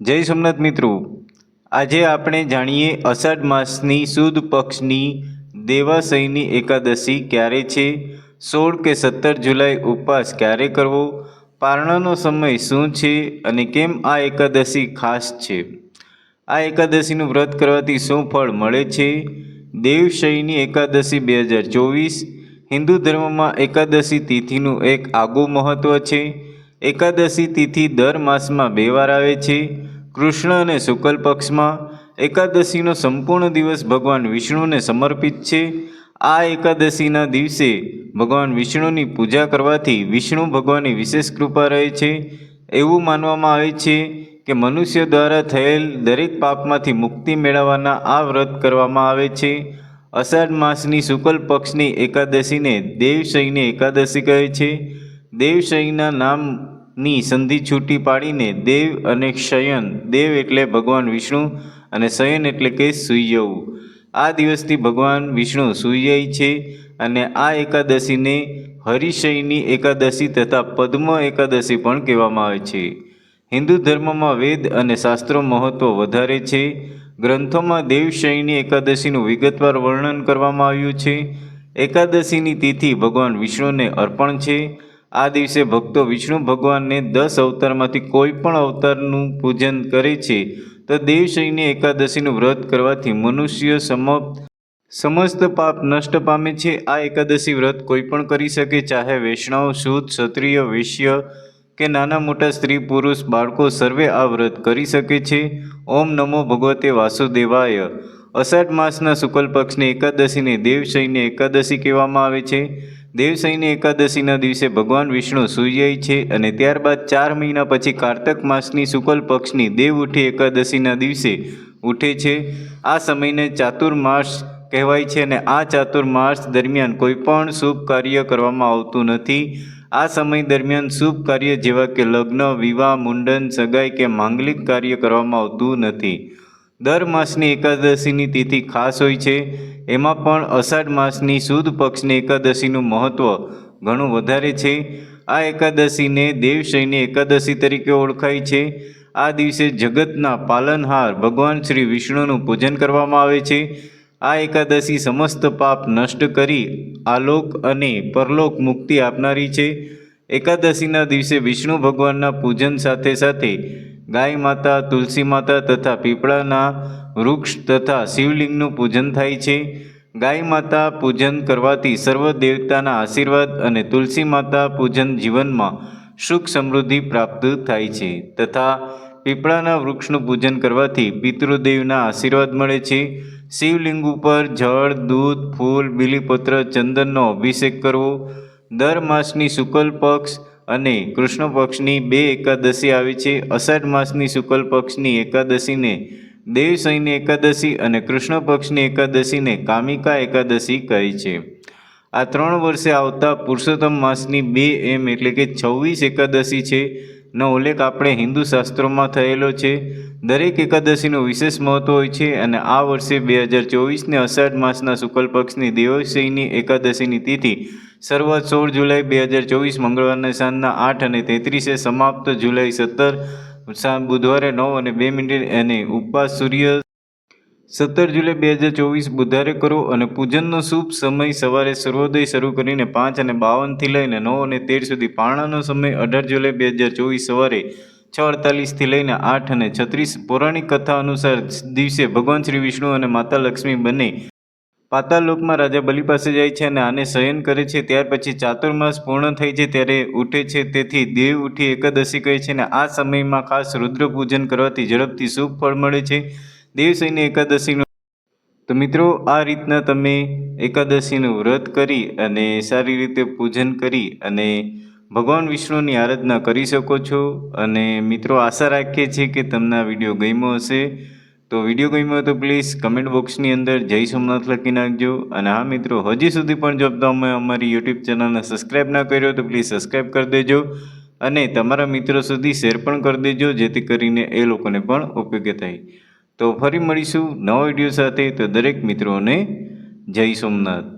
જય સોમનાથ મિત્રો. આજે આપણે જાણીએ અષાઢ માસની સુદ પક્ષની દેવાશયની એકાદશી ક્યારે છે? સોળ કે સત્તર જુલાઈ ઉપવાસ ક્યારે કરવો? પારણાનો સમય શું છે? અને કેમ આ એકાદશી ખાસ છે? આ એકાદશીનું વ્રત કરવાથી શું ફળ મળે છે? દેવશયની એકાદશી બે હજાર ચોવીસ હિન્દુ ધર્મમાં એકાદશી તિથિનું એક આગવું મહત્ત્વ છે. એકાદશી તિથિ દર માસમાં બે વાર આવે છે. કૃષ્ણ અને શુક્લ પક્ષમાં એકાદશીનો સંપૂર્ણ દિવસ ભગવાન વિષ્ણુને સમર્પિત છે. આ એકાદશીના દિવસે ભગવાન વિષ્ણુની પૂજા કરવાથી વિષ્ણુ ભગવાનની વિશેષ કૃપા રહે છે. એવું માનવામાં આવે છે કે મનુષ્ય દ્વારા થયેલ દરેક પાપમાંથી મુક્તિ મેળવવાના આ વ્રત કરવામાં આવે છે. અષાઢ માસની શુક્લ પક્ષની એકાદશીને દેવશયની એકાદશી કહે છે. દેવશયના નામની સંધિ છૂટી પાડીને દેવ અને શયન, દેવ એટલે ભગવાન વિષ્ણુ અને શયન એટલે કે સૂઈ જવું આ દિવસથી ભગવાન વિષ્ણુ સૂઈ જાય છે અને આ એકાદશીને હરિશયની એકાદશી તથા પદ્મ એકાદશી પણ કહેવામાં આવે છે. હિન્દુ ધર્મમાં વેદ અને શાસ્ત્રો મહત્ત્વ વધારે છે. ગ્રંથોમાં દેવશયની એકાદશીનું વિગતવાર વર્ણન કરવામાં આવ્યું છે. એકાદશીની તિથિ ભગવાન વિષ્ણુને અર્પણ છે. આ દિવસે ભક્તો વિષ્ણુ ભગવાનને દસ અવતારમાંથી કોઈ પણ અવતારનું પૂજન કરે છે, તો દેવશયની એકાદશીનું વ્રત કરવાથી મનુષ્ય સમપ્ત સમસ્ત પાપ નષ્ટ પામે છે. આ એકાદશી વ્રત કોઈ પણ કરી શકે, ચાહે વૈષ્ણવ શુદ્ધ ક્ષત્રિય, વૈશ્ય કે નાના મોટા સ્ત્રી, પુરુષ, બાળકો, સર્વે આ વ્રત કરી શકે છે. ઓમ નમો ભગવતે વાસુદેવાય. અષાઢ માસના શુક્લ પક્ષની એકાદશીને દેવશયની એકાદશી કહેવામાં આવે છે. દેવશયની એકાદશીના દિવસે ભગવાન વિષ્ણુ સૂઈ જાય છે અને ત્યારબાદ ચાર મહિના પછી કાર્તક માસની શુકલ પક્ષની દેવ ઉઠી એકાદશીના દિવસે ઉઠે છે. આ સમયને ચાતુર્માસ કહેવાય છે અને આ ચાતુર્માસ દરમિયાન કોઈ પણ શુભ કાર્ય કરવામાં આવતું નથી. આ સમય દરમિયાન શુભ કાર્ય જેવા કે લગ્ન, વિવાહ, મુંડન, સગાઈ કે માંગલિક કાર્ય કરવામાં આવતું નથી. દર માસની એકાદશીની તિથિ ખાસ હોય છે. એમાં પણ અષાઢ માસની સુદ પક્ષની એકાદશીનું મહત્ત્વ ઘણું વધારે છે. આ એકાદશીને દેવશયની એકાદશી તરીકે ઓળખાય છે. આ દિવસે જગતના પાલનહાર ભગવાન શ્રી વિષ્ણુનું પૂજન કરવામાં આવે છે. આ એકાદશી સમસ્ત પાપ નષ્ટ કરી આલોક અને પરલોક મુક્તિ આપનારી છે. એકાદશીના દિવસે વિષ્ણુ ભગવાનના પૂજન સાથે સાથે ગાય માતા, તુલસી માતા તથા પીપળાના વૃક્ષ તથા શિવલિંગનું પૂજન થાય છે. ગાય માતા પૂજન કરવાથી સર્વ દેવતાના આશીર્વાદ અને તુલસી માતા પૂજન જીવનમાં સુખ સમૃદ્ધિ પ્રાપ્ત થાય છે તથા પીપળાના વૃક્ષનું પૂજન કરવાથી પિતૃદેવના આશીર્વાદ મળે છે. શિવલિંગ ઉપર જળ, દૂધ, ફૂલ, બીલીપત્ર, ચંદનનો અભિષેક કરવો, દર માસની શુકલ પક્ષ અને કૃષ્ણ પક્ષની બે એકાદશી આવે છે. અષાઢ માસની શુક્લ પક્ષની એકાદશીને દેવશયની એકાદશી અને કૃષ્ણ પક્ષની એકાદશીને કામિકા એકાદશી કહે છે. આ ત્રણ વર્ષે આવતા પુરુષોત્તમ માસની બે એમ એટલે કે છવ્વીસ એકાદશી છે. નો ઉલ્લેખ આપણે હિન્દુ શાસ્ત્રોમાં થયેલો છે. દરેક એકાદશીનું વિશેષ મહત્ત્વ હોય છે અને આ વર્ષે બે હજાર ચોવીસને અષાઢ માસના શુક્લ પક્ષની દેવસિંહની એકાદશીની તિથિ શરૂઆત સોળ જુલાઈ બે હજાર ચોવીસ મંગળવારના સાંજના આઠ અને તેત્રીસે સમાપ્ત જુલાઈ સત્તર. બુધવારે નવ અને બે મિનિટ અને ઉપવાસ સૂર્ય સત્તર જુલાઈ બે હજાર ચોવીસ બુધારે કરો અને પૂજનનો શુભ સમય સવારે સર્વોદય શરૂ કરીને પાંચ અને બાવનથી લઈને નવ અને તેર સુધી પારણાનો સમય અઢાર જુલાઈ બે હજાર ચોવીસ સવારે છ અડતાલીસથી લઈને આઠ અને છત્રીસ પૌરાણિક કથા અનુસાર દિવસે ભગવાન શ્રી વિષ્ણુ અને માતા લક્ષ્મી બંને પાતાલોકમાં રાજા બલિ પાસે જાય છે અને આને શયન કરે છે. ત્યાર પછી ચાતુર્માસ પૂર્ણ થઈ છે ત્યારે ઉઠે છે. તેથી દેવ ઉઠી એકાદશી કહે છે અને આ સમયમાં ખાસ રુદ્ર પૂજન કરવાથી ઝડપથી શુભ ફળ મળે છે. દેવશયની એકાદશીનું. તો મિત્રો, આ રીતના તમે એકાદશીનું વ્રત કરી અને સારી રીતે પૂજન કરી અને ભગવાન વિષ્ણુની આરાધના કરી શકો છો. અને મિત્રો, આશા રાખીએ છીએ કે તમને આ વીડિયો ગમ્યો હશે. તો વીડિયો ગમ્યો તો પ્લીઝ કમેન્ટ બોક્સની અંદર જય સોમનાથ લખી નાખજો. અને હા મિત્રો, હજી સુધી પણ જો તમે અમારી યુટ્યુબ ચેનલને સબસ્ક્રાઈબ ના કર્યો તો પ્લીઝ સબસ્ક્રાઈબ કરી દેજો. અને તમારા મિત્રો સુધી શેર પણ કરી દેજો, જેથી કરીને એ લોકોને પણ ઉપયોગી થાય. તો ફરી મળીશું નવા વીડિયો સાથે. તો દરેક મિત્રોને જય સોમનાથ.